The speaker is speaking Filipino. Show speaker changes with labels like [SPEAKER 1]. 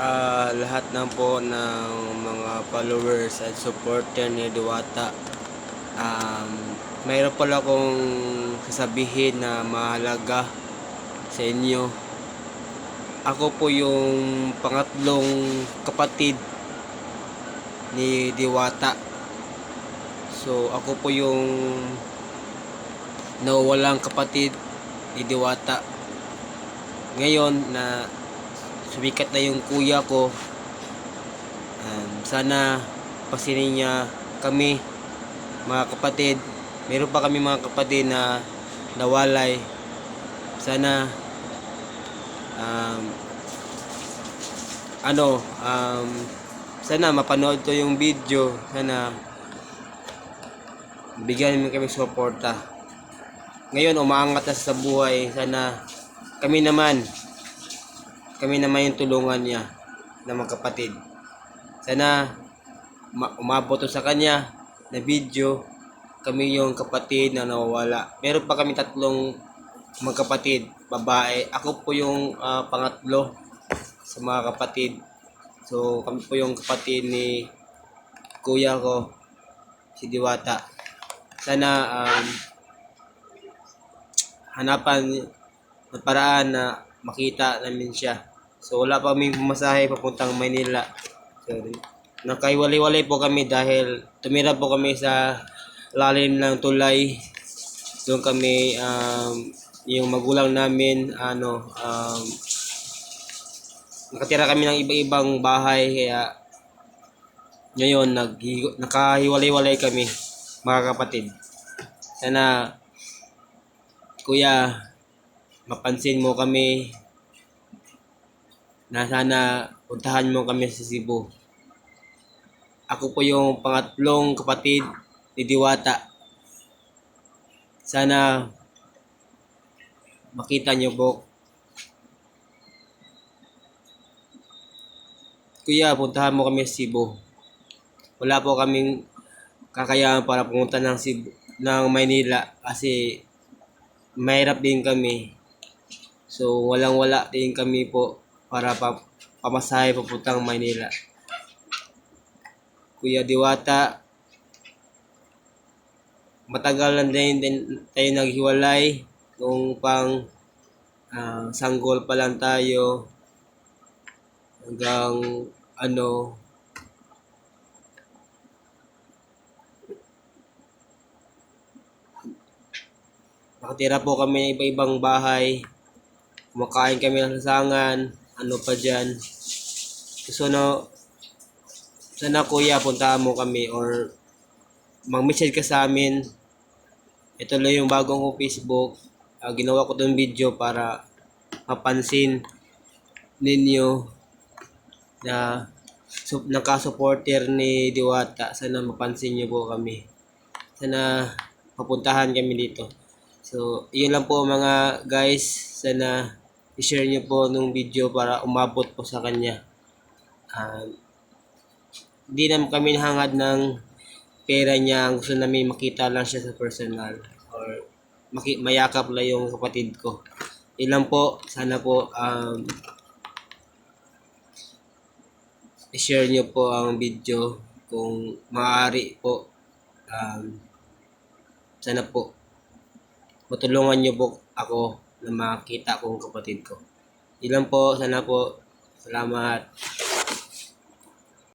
[SPEAKER 1] ah, lahat na po ng mga followers at supporter ni Diwata. Um, mayroon pala akong sasabihin na mahalaga sa inyo. Ako po yung pangatlong kapatid ni Diwata. So, ako po yung nawawalang kapatid ni Diwata. Ngayon na sumikat na yung kuya ko, um, sana pasinin niya kami, mga kapatid. Meron pa kami mga kapatid na nawalay. Sana um, ano, um, sana mapanood ko yung video. Sana bigyan niyo kami suporta. Ngayon, umaangat na sa buhay. Sana kami naman, kami naman yung tulungan niya na magkapatid. Sana ma- umabot sa kanya na video. Kami yung kapatid na nawawala. Meron pa kami tatlong magkapatid, babae. Ako po yung ah, pangatlo sa mga kapatid. So, kami po yung kapatid ni kuya ko, si Diwata. Sana um, hanapan ng paraan na makita namin siya. So wala pa kaming pumasahe papuntang Maynila. So nakaiwalay-walay po kami dahil tumira po kami sa lalim ng tulay. Doon kami um, yung magulang namin ano um, nakatira kami ng iba-ibang bahay kaya ngayon nag nakahiwalay-walay kami mga kapatid. Sana kuya mapansin mo kami na sana puntahan mo kami sa Cebu. Ako po yung pangatlong kapatid ni Diwata. Sana makita niyo po. Kuya, puntahan mo kami sa Cebu. Wala po kaming kakayahan para pumunta ng Cebu, ng Maynila kasi mahirap din kami. So, walang-wala din kami po para pa pamasahe papuntang Maynila. Kuya Diwata, matagal na din, din tayo naghiwalay nung pang ah, sanggol pa lang tayo hanggang ano Nakatira po kami ng iba-ibang bahay. Kumakain kami ng lasangan. Ano pa dyan. So, no, sana kuya, puntahan mo kami or mag-message ka sa amin. Ito lang yung bagong ko Facebook. Ah, ginawa ko itong video para mapansin ninyo na so, nakasupporter ni Diwata. Sana mapansin nyo po kami. Sana papuntahan kami dito. So, yun lang po mga guys. Sana i-share nyo po nung video para umabot po sa kanya. Ah, Hindi naman kami nahangad ng pera niya. Gusto namin makita lang siya sa personal. Or maki- mayakap lang yung kapatid ko. Lang po. Sana po um, i-share nyo po ang video kung maaari po. Um, sana po matulungan niyo po ako na makita kong kapatid ko. Ilan po, sana po. Salamat.